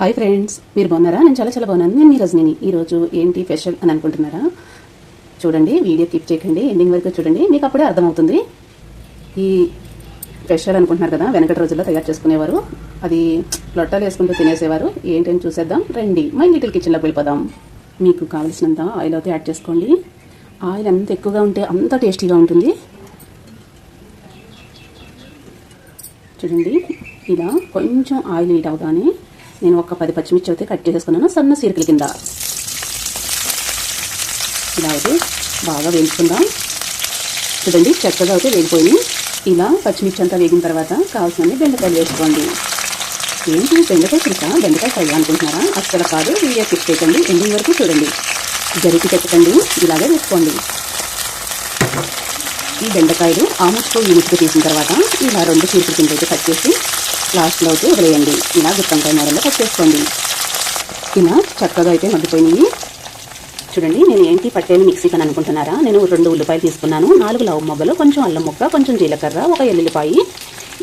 Hi friends మీరు బాగున్నారా? నేను చాలా చాలా బాగున్నాను. నేను మీ రజనీని. ఈరోజు ఏంటి స్పెషల్ అని అనుకుంటున్నారా? చూడండి వీడియో కీప్ చేయకండి. ఎండింగ్ వరకు చూడండి. మీకు అప్పుడే అర్థమవుతుంది. ఈ స్పెషల్ అనుకుంటున్నారు కదా వెనకటి రోజుల్లో తయారు చేసుకునేవారు. అది లొట్టాలు వేసుకుంటూ తినేసేవారు. ఏంటని చూసేద్దాం. రండి మై లిటిల్ కిచెన్లోకి వెళ్ళిపోదాం. మీకు కావలసినంత ఆయిల్ అయితే యాడ్ చేసుకోండి. ఆయిల్ ఎంత ఎక్కువగా ఉంటే అంత టేస్టీగా ఉంటుంది. చూడండి ఇలా కొంచెం ఆయిల్ హీట్ అవగానే నేను ఒక పది పచ్చిమిర్చి అయితే కట్ చేసేసుకున్నాను. సన్న సీరకల కింద. ఇలా అయితే బాగా వేయించుకుందాం. చూడండి చక్కగా అయితే వేగిపోయి ఇలా పచ్చిమిర్చి అంతా వేగిన తర్వాత కావాల్సినవి బెండకాయలు వేసుకోండి. ఏంటి బెండకాయ చిరుక బెండకాయ ఫ్రై అనుకుంటున్నారా? అస్సలు కాదు. వీడియో క్లిక్ చేయకండి. ఎండింగ్ వరకు చూడండి. జరిపి పెట్టకండి. ఇలాగే వేసుకోండి. ఈ బెండకాయలు ఆ ముచ్చుకు తీసిన తర్వాత ఇలా రెండు చీపుల కింద అయితే కట్ చేసి లాస్ట్లో అయితే వదిలేయండి. ఇలా గుత్తంకాయ మోడల్లో కట్ చేసుకోండి. ఇలా చక్కగా అయితే మగ్గిపోయినాయి. చూడండి నేను ఏంటి పట్టేని మిక్సీ అని అనుకుంటున్నారా? నేను రెండు ఉల్లిపాయలు తీసుకున్నాను. నాలుగు లవ్ మొగ్గలు కొంచెం అల్లం ముక్క కొంచెం జీలకర్ర ఒక ఎల్లుల్లిపాయి.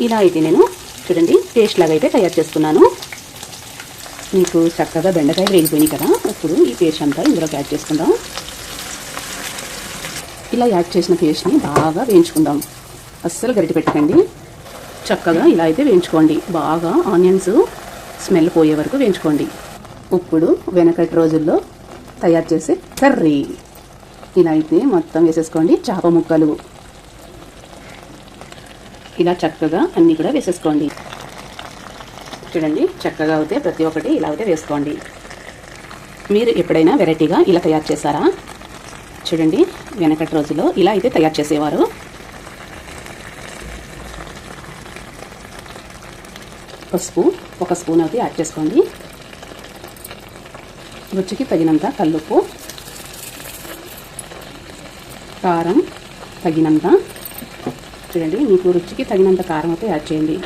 ఇలా అయితే నేను చూడండి పేస్ట్ లాగా అయితే తయారు చేసుకున్నాను. మీకు చక్కగా బెండకాయ వేగిపోయినాయి కదా. ఇప్పుడు ఈ పేస్ట్ అంతా ఇందులోకి యాడ్ చేసుకుందాం. ఇలా యాడ్ చేసిన పేస్ట్ని బాగా వేయించుకుందాం. అస్సలు గరిటి పెట్టకండి చక్కగా ఇలా అయితే వేయించుకోండి. బాగా ఆనియన్స్ స్మెల్ పోయే వరకు వేయించుకోండి. ఇప్పుడు వెనకటి రోజుల్లో తయారు చేసే కర్రీ. ఇలా అయితే మొత్తం వేసేసుకోండి చేప ముక్కలు. ఇలా చక్కగా అన్నీ కూడా వేసేసుకోండి. చూడండి చక్కగా అయితే ప్రతి ఒక్కటి ఇలా అయితే వేసుకోండి. మీరు ఎప్పుడైనా వెరైటీగా ఇలా తయారు చేశారా? చూడండి వెనకటి రోజుల్లో ఇలా అయితే తయారు చేసేవారు. పసుపు ఒక స్పూన్ అయితే యాడ్ చేసుకోండి. రుచికి తగినంత కల్లుప్పు కారం తగినంత. చూడండి మీకు రుచికి తగినంత కారం అయితే యాడ్ చేయండి.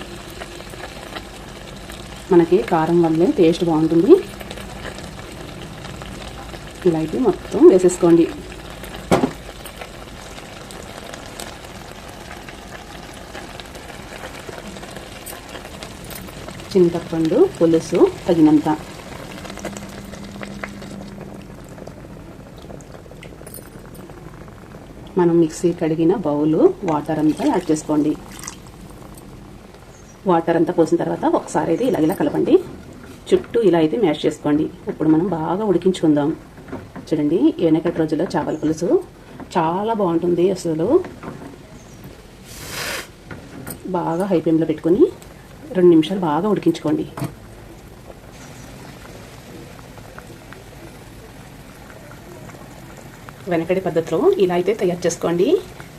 మనకి కారం వల్లే టేస్ట్ బాగుంటుంది. ఇలా అయితే మొత్తం వేసేసుకోండి. చింతపండు పులుసు తగినంత. మనం మిక్సీ కడిగిన బౌలు వాటర్ అంతా యాడ్ చేసుకోండి. వాటర్ అంతా పోసిన తర్వాత ఒకసారి అయితే ఇలా ఇలా కలపండి. చుట్టూ ఇలా అయితే మ్యాష్ చేసుకోండి. ఇప్పుడు మనం బాగా ఉడికించుకుందాం. చూడండి వెనకటి రోజుల్లో చేపల పులుసు చాలా బాగుంటుంది అసలు. బాగా హై ఫ్లేమ్లో పెట్టుకొని రెండు నిమిషాలు బాగా ఉడికించుకోండి. వెనకడి పద్ధతిలో ఇలా అయితే తయారు చేసుకోండి.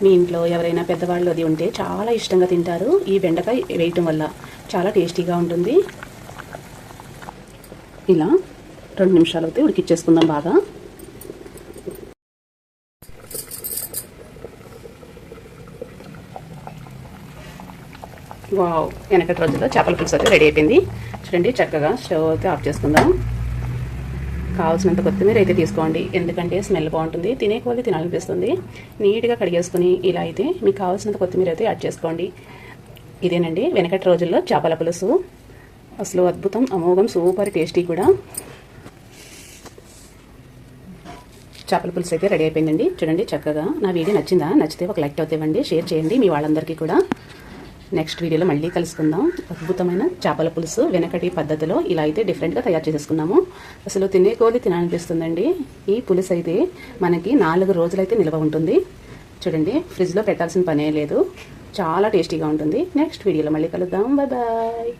మీ ఇంట్లో ఎవరైనా పెద్దవాళ్ళు అది ఉంటే చాలా ఇష్టంగా తింటారు. ఈ బెండకాయ వేయటం వల్ల చాలా టేస్టీగా ఉంటుంది. ఇలా రెండు నిమిషాలు అయితే ఉడికిచ్చేసుకుందాం బాగా. వావ్ వెనకటి రోజుల్లో చేపల పులుసు అయితే రెడీ అయిపోయింది. చూడండి చక్కగా స్టవ్ అయితే ఆఫ్ చేసుకుందాం. కావాల్సినంత కొత్తిమీర అయితే తీసుకోండి. ఎందుకంటే స్మెల్ బాగుంటుంది తినే కొద్ది తినాలనిపిస్తుంది. నీట్గా కడిగేసుకుని ఇలా అయితే మీకు కావాల్సినంత కొత్తిమీర అయితే యాడ్ చేసుకోండి. ఇదేనండి వెనకటి రోజుల్లో చేపల పులుసు. అసలు అద్భుతం అమోఘం సూపర్ టేస్టీ కూడా. చేపల పులుసు అయితే రెడీ అయిపోయిందండి. చూడండి చక్కగా నా వీడియో నచ్చిందా? నచ్చితే ఒక లైక్ అవుతే ఇవ్వండి షేర్ చేయండి మీ వాళ్ళందరికీ కూడా. నెక్స్ట్ వీడియోలో మళ్ళీ కలుసుకుందాం. అద్భుతమైన చేపల పులుసు వెనకటి పద్ధతిలో ఇలా అయితే డిఫరెంట్గా తయారు చేసుకున్నాము అసలు తినే కోది తినాలనిపిస్తుందండి. ఈ పులుసు అయితే మనకి నాలుగు రోజులైతే నిల్వ ఉంటుంది. చూడండి ఫ్రిడ్జ్లో పెట్టాల్సిన పనే లేదు. చాలా టేస్టీగా ఉంటుంది. నెక్స్ట్ వీడియోలో మళ్ళీ కలుద్దాం. బాయ్